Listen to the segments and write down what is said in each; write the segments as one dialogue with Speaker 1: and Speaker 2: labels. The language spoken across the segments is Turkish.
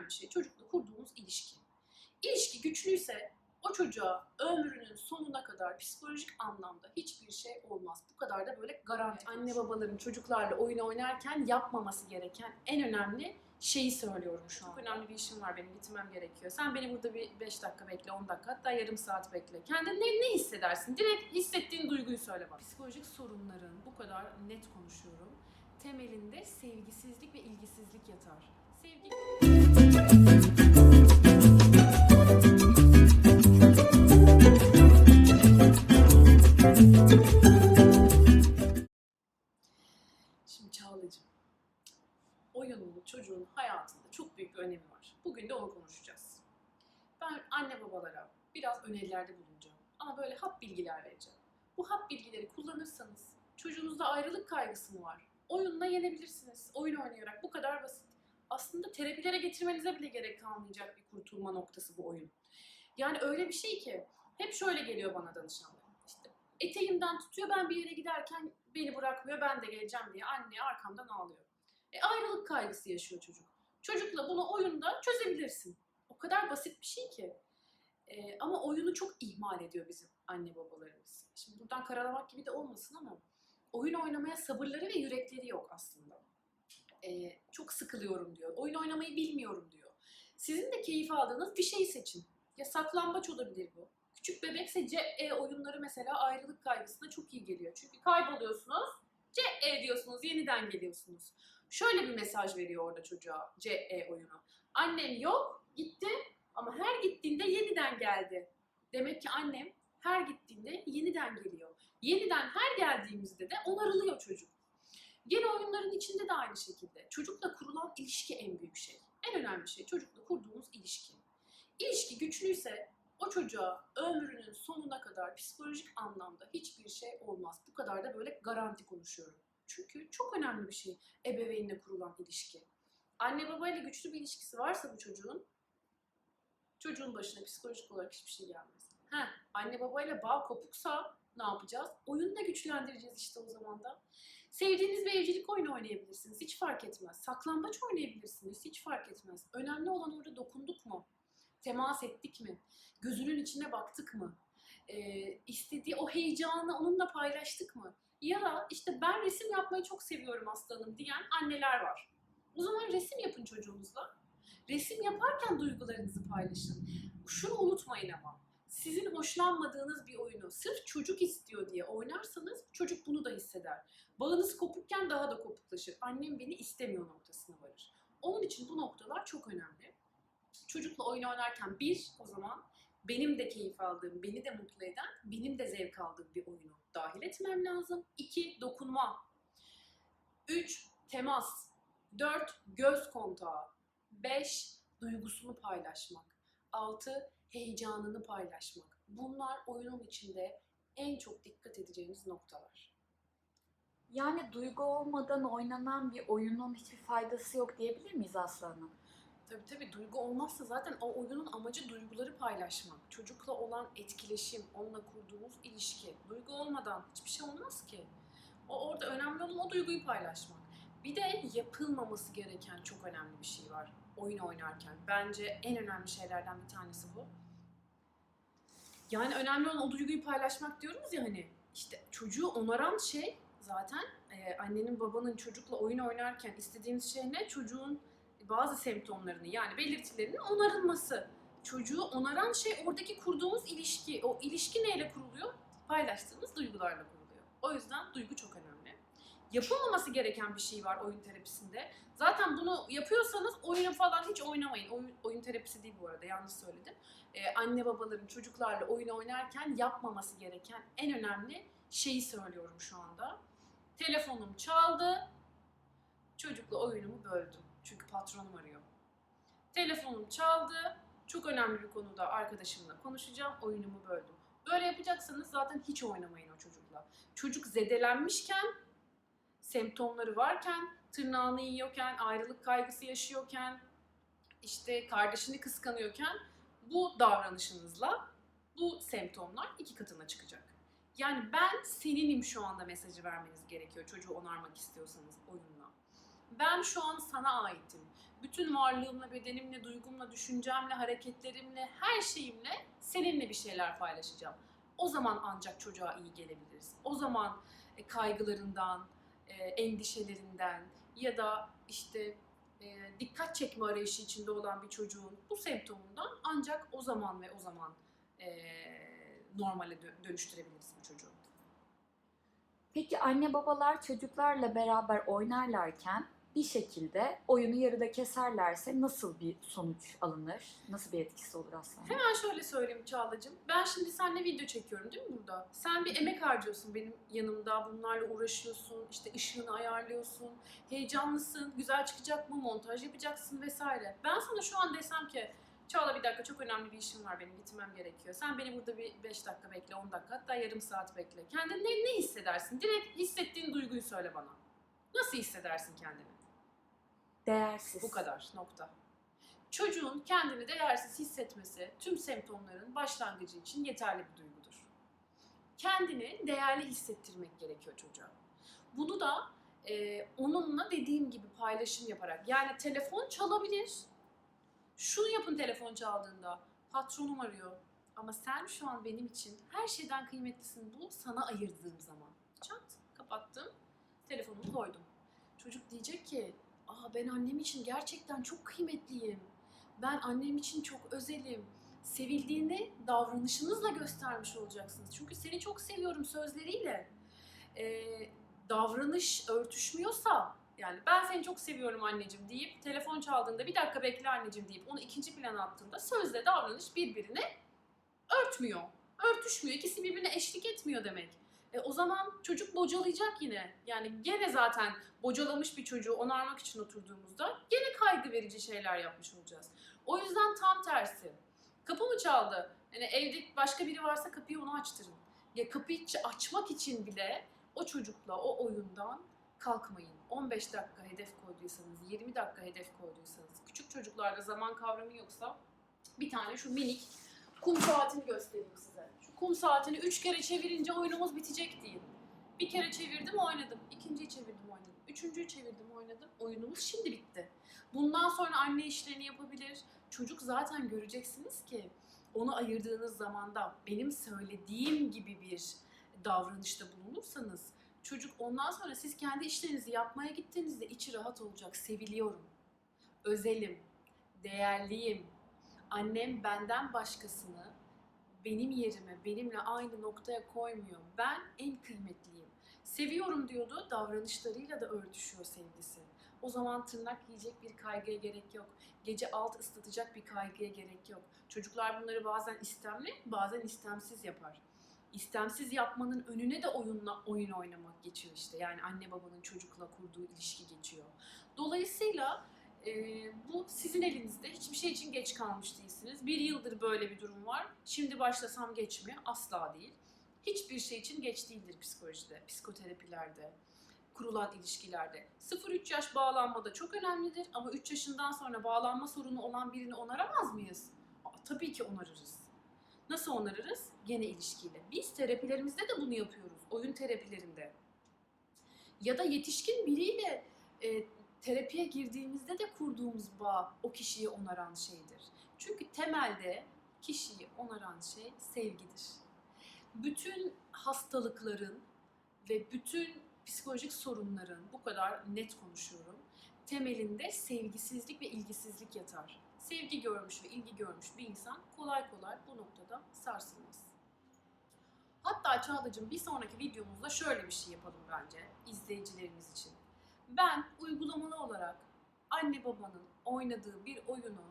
Speaker 1: önemli şey çocukla kurduğunuz ilişki. İlişki güçlüyse o çocuğa ömrünün sonuna kadar psikolojik anlamda hiçbir şey olmaz. Bu kadar da böyle garanti. Anne babaların çocuklarla oyun oynarken yapmaması gereken en önemli şeyi söylüyorum şu an. Çok önemli bir işim var benim gitmem gerekiyor. Sen beni burada bir 5 dakika bekle, 10 dakika hatta yarım saat bekle. Kendin ne, ne hissedersin? Direkt hissettiğin duyguyu söyle bana. Psikolojik sorunların bu kadar net konuşuyorum. Temelinde sevgisizlik ve ilgisizlik yatar. Şimdi Çağla'cığım, oyunun çocuğun hayatında çok büyük bir önemi var. Bugün de onu konuşacağız. Ben anne babalara biraz önerilerde bulunacağım. Ama böyle hap bilgiler vereceğim. Bu hap bilgileri kullanırsanız çocuğunuzda ayrılık kaygısı mı var? Oyunla yenebilirsiniz. Oyun oynayarak bu. Aslında terapilere getirmenize bile gerek kalmayacak bir kurtulma noktası bu oyun. Yani öyle bir şey ki hep şöyle geliyor bana danışanlar. İşte eteğimden tutuyor ben bir yere giderken beni bırakmıyor ben de geleceğim diye anne arkamdan ağlıyor. E, ayrılık kaygısı yaşıyor çocuk. Çocukla bunu oyunda çözebilirsin. O kadar basit bir şey ki. E, ama oyunu çok ihmal ediyor bizim anne babalarımız. Şimdi buradan karalamak gibi de olmasın ama oyun oynamaya sabırları ve yürekleri yok aslında. E, çok sıkılıyorum diyor. Oyun oynamayı bilmiyorum diyor. Sizin de keyif aldığınız bir şey seçin. Ya saklambaç olabilir bu. Küçük bebekse CE oyunları mesela ayrılık kaygısına çok iyi geliyor. Çünkü kayboluyorsunuz, CE diyorsunuz, yeniden geliyorsunuz. Şöyle bir mesaj veriyor orada çocuğa CE oyunu. Annem yok, gitti ama her gittiğinde yeniden geldi. Demek ki annem her gittiğinde yeniden geliyor. Yeniden her geldiğimizde de onarılıyor çocuk. İçinde de aynı şekilde. Çocukla kurulan ilişki en büyük şey. En önemli şey çocukla kurduğunuz ilişki. İlişki güçlüyse o çocuğa ömrünün sonuna kadar psikolojik anlamda hiçbir şey olmaz. Bu kadar da böyle garanti konuşuyorum. Çünkü çok önemli bir şey ebeveynle kurulan ilişki. Anne babayla güçlü bir ilişkisi varsa bu çocuğun, çocuğun başına psikolojik olarak hiçbir şey gelmez. Ha, anne babayla bağ kopuksa ne yapacağız? Oyunu da güçlendireceğiz işte o zaman da. Sevdiğiniz bir evcilik oyunu oynayabilirsiniz, hiç fark etmez. Saklambaç oynayabilirsiniz, hiç fark etmez. Önemli olan orada dokunduk mu? Temas ettik mi? Gözünün içine baktık mı? Ee, istediği o heyecanı onunla paylaştık mı? Ya da işte ben resim yapmayı çok seviyorum aslanım diyen anneler var. O zaman resim yapın çocuğunuzla. Resim yaparken duygularınızı paylaşın. Şunu unutmayın ama. Sizin hoşlanmadığınız bir oyunu sırf çocuk istiyor diye oynarsanız çocuk bunu da hisseder. Bağınız kopukken daha da kopuklaşır. Annem beni istemiyor noktasına varır. Onun için bu noktalar çok önemli. Çocukla oyun oynarken bir o zaman benim de keyif aldığım, beni de mutlu eden, benim de zevk aldığım bir oyunu dahil etmem lazım. İki, dokunma. Üç, temas. Dört, göz kontağı. Beş, duygusunu paylaşmak. Altı, heyecanını paylaşmak. Bunlar oyunun içinde en çok dikkat edeceğimiz noktalar.
Speaker 2: Yani duygu olmadan oynanan bir oyunun hiçbir faydası yok diyebilir miyiz Aslı Hanım?
Speaker 1: Tabii tabii duygu olmazsa zaten o oyunun amacı duyguları paylaşmak. Çocukla olan etkileşim, onunla kurduğumuz ilişki. Duygu olmadan hiçbir şey olmaz ki. O orada önemli olan o duyguyu paylaşmak. Bir de yapılmaması gereken çok önemli bir şey var oyun oynarken. Bence en önemli şeylerden bir tanesi bu. Yani önemli olan o duyguyu paylaşmak diyoruz ya hani. işte çocuğu onaran şey zaten e, annenin babanın çocukla oyun oynarken istediğimiz şey ne? Çocuğun bazı semptomlarını yani belirtilerinin onarılması. Çocuğu onaran şey oradaki kurduğumuz ilişki. O ilişki neyle kuruluyor? Paylaştığımız duygularla kuruluyor. O yüzden duygu çok önemli. Yapılmaması gereken bir şey var oyun terapisinde. Zaten bunu yapıyorsanız oyunu falan hiç oynamayın. Oyun, oyun terapisi değil bu arada yanlış söyledim. Ee, anne babaların çocuklarla oyun oynarken yapmaması gereken en önemli şeyi söylüyorum şu anda. Telefonum çaldı. Çocukla oyunumu böldüm. Çünkü patronum arıyor. Telefonum çaldı. Çok önemli bir konuda arkadaşımla konuşacağım. Oyunumu böldüm. Böyle yapacaksanız zaten hiç oynamayın o çocukla. Çocuk zedelenmişken, semptomları varken, tırnağını yiyorken, ayrılık kaygısı yaşıyorken, işte kardeşini kıskanıyorken bu davranışınızla bu semptomlar iki katına çıkacak. Yani ben seninim şu anda mesajı vermeniz gerekiyor çocuğu onarmak istiyorsanız oyunla. Ben şu an sana aitim. Bütün varlığımla, bedenimle, duygumla, düşüncemle, hareketlerimle, her şeyimle seninle bir şeyler paylaşacağım. O zaman ancak çocuğa iyi gelebiliriz. O zaman e, kaygılarından, endişelerinden ya da işte e, dikkat çekme arayışı içinde olan bir çocuğun bu semptomundan ancak o zaman ve o zaman e, normale dö- dönüştürebiliriz bu çocuğu.
Speaker 2: Peki anne babalar çocuklarla beraber oynarlarken bir şekilde oyunu yarıda keserlerse nasıl bir sonuç alınır? Nasıl bir etkisi olur aslında?
Speaker 1: Hemen şöyle söyleyeyim Çağla'cığım. Ben şimdi seninle video çekiyorum değil mi burada? Sen bir emek harcıyorsun benim yanımda. Bunlarla uğraşıyorsun. işte ışığını ayarlıyorsun. Heyecanlısın. Güzel çıkacak mı? Montaj yapacaksın vesaire. Ben sana şu an desem ki Çağla bir dakika çok önemli bir işim var benim gitmem gerekiyor. Sen beni burada bir 5 dakika bekle, 10 dakika hatta yarım saat bekle. Kendini ne, ne hissedersin? Direkt hissettiğin duyguyu söyle bana. Nasıl hissedersin kendini?
Speaker 2: Değersiz.
Speaker 1: Bu kadar nokta. Çocuğun kendini değersiz hissetmesi tüm semptomların başlangıcı için yeterli bir duygudur. Kendini değerli hissettirmek gerekiyor çocuğa. Bunu da e, onunla dediğim gibi paylaşım yaparak yani telefon çalabilir. Şunu yapın telefon çaldığında. Patronum arıyor. Ama sen şu an benim için her şeyden kıymetlisin. Bu sana ayırdığım zaman. Çat kapattım. Telefonumu koydum. Çocuk diyecek ki Aa ben annem için gerçekten çok kıymetliyim. Ben annem için çok özelim. Sevildiğini davranışınızla göstermiş olacaksınız. Çünkü seni çok seviyorum sözleriyle. Ee, davranış örtüşmüyorsa yani ben seni çok seviyorum anneciğim deyip telefon çaldığında bir dakika bekle anneciğim deyip onu ikinci plana attığında sözle davranış birbirine örtmüyor. Örtüşmüyor. İkisi birbirine eşlik etmiyor demek. E, o zaman çocuk bocalayacak yine. Yani gene zaten bocalamış bir çocuğu onarmak için oturduğumuzda gene kaygı verici şeyler yapmış olacağız. O yüzden tam tersi. Kapı mı çaldı? Yani evde başka biri varsa kapıyı onu açtırın. Ya kapıyı açmak için bile o çocukla o oyundan kalkmayın. 15 dakika hedef koyduysanız, 20 dakika hedef koyduysanız, küçük çocuklarda zaman kavramı yoksa bir tane şu minik kum saatini göstereyim size. Kum saatini 3 kere çevirince oyunumuz bitecek deyin. Bir kere çevirdim oynadım. ikinciyi çevirdim oynadım. Üçüncüyü çevirdim oynadım. Oyunumuz şimdi bitti. Bundan sonra anne işlerini yapabilir. Çocuk zaten göreceksiniz ki onu ayırdığınız zamanda benim söylediğim gibi bir davranışta bulunursanız çocuk ondan sonra siz kendi işlerinizi yapmaya gittiğinizde içi rahat olacak. Seviliyorum. Özelim. Değerliyim. Annem benden başkasını benim yerime, benimle aynı noktaya koymuyor. Ben en kıymetliyim. Seviyorum diyordu, davranışlarıyla da örtüşüyor sevgisi. O zaman tırnak yiyecek bir kaygıya gerek yok. Gece alt ıslatacak bir kaygıya gerek yok. Çocuklar bunları bazen istemli, bazen istemsiz yapar. İstemsiz yapmanın önüne de oyunla oyun oynamak geçiyor işte. Yani anne babanın çocukla kurduğu ilişki geçiyor. Dolayısıyla e, bu sizin elinizde. Hiçbir şey için geç kalmış değilsiniz. Bir yıldır böyle bir durum var. Şimdi başlasam geç mi? Asla değil. Hiçbir şey için geç değildir psikolojide, psikoterapilerde, kurulan ilişkilerde. 0-3 yaş bağlanmada çok önemlidir ama 3 yaşından sonra bağlanma sorunu olan birini onaramaz mıyız? Aa, tabii ki onarırız. Nasıl onarırız? Gene ilişkiyle. Biz terapilerimizde de bunu yapıyoruz. Oyun terapilerinde. Ya da yetişkin biriyle e, terapiye girdiğimizde de kurduğumuz bağ o kişiyi onaran şeydir. Çünkü temelde kişiyi onaran şey sevgidir. Bütün hastalıkların ve bütün psikolojik sorunların bu kadar net konuşuyorum. Temelinde sevgisizlik ve ilgisizlik yatar. Sevgi görmüş ve ilgi görmüş bir insan kolay kolay bu noktada sarsılmaz. Hatta Çağla'cığım bir sonraki videomuzda şöyle bir şey yapalım bence izleyicilerimiz için. Ben uygulamalı olarak anne babanın oynadığı bir oyunu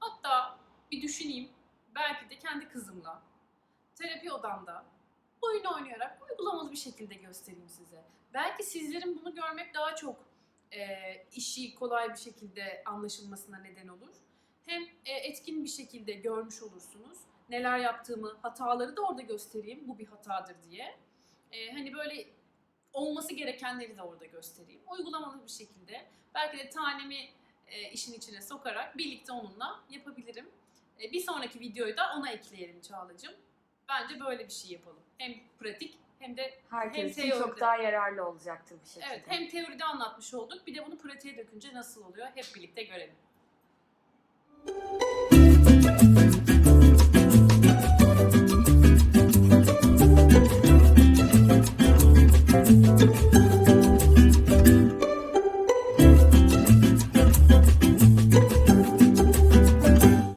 Speaker 1: hatta bir düşüneyim belki de kendi kızımla terapi odamda oyun oynayarak uygulamalı bir şekilde göstereyim size. Belki sizlerin bunu görmek daha çok e, işi kolay bir şekilde anlaşılmasına neden olur. Hem e, etkin bir şekilde görmüş olursunuz. Neler yaptığımı, hataları da orada göstereyim. Bu bir hatadır diye. E, hani böyle olması gerekenleri de orada göstereyim. Uygulamalı bir şekilde belki de tanemi e, işin içine sokarak birlikte onunla yapabilirim. E, bir sonraki videoyu da ona ekleyelim Çağla'cığım. Bence böyle bir şey yapalım. Hem pratik hem de
Speaker 2: Herkes
Speaker 1: hem
Speaker 2: için çok daha yararlı olacaktır bir şekilde.
Speaker 1: Evet hem teoride anlatmış olduk bir de bunu pratiğe dökünce nasıl oluyor hep birlikte görelim. Müzik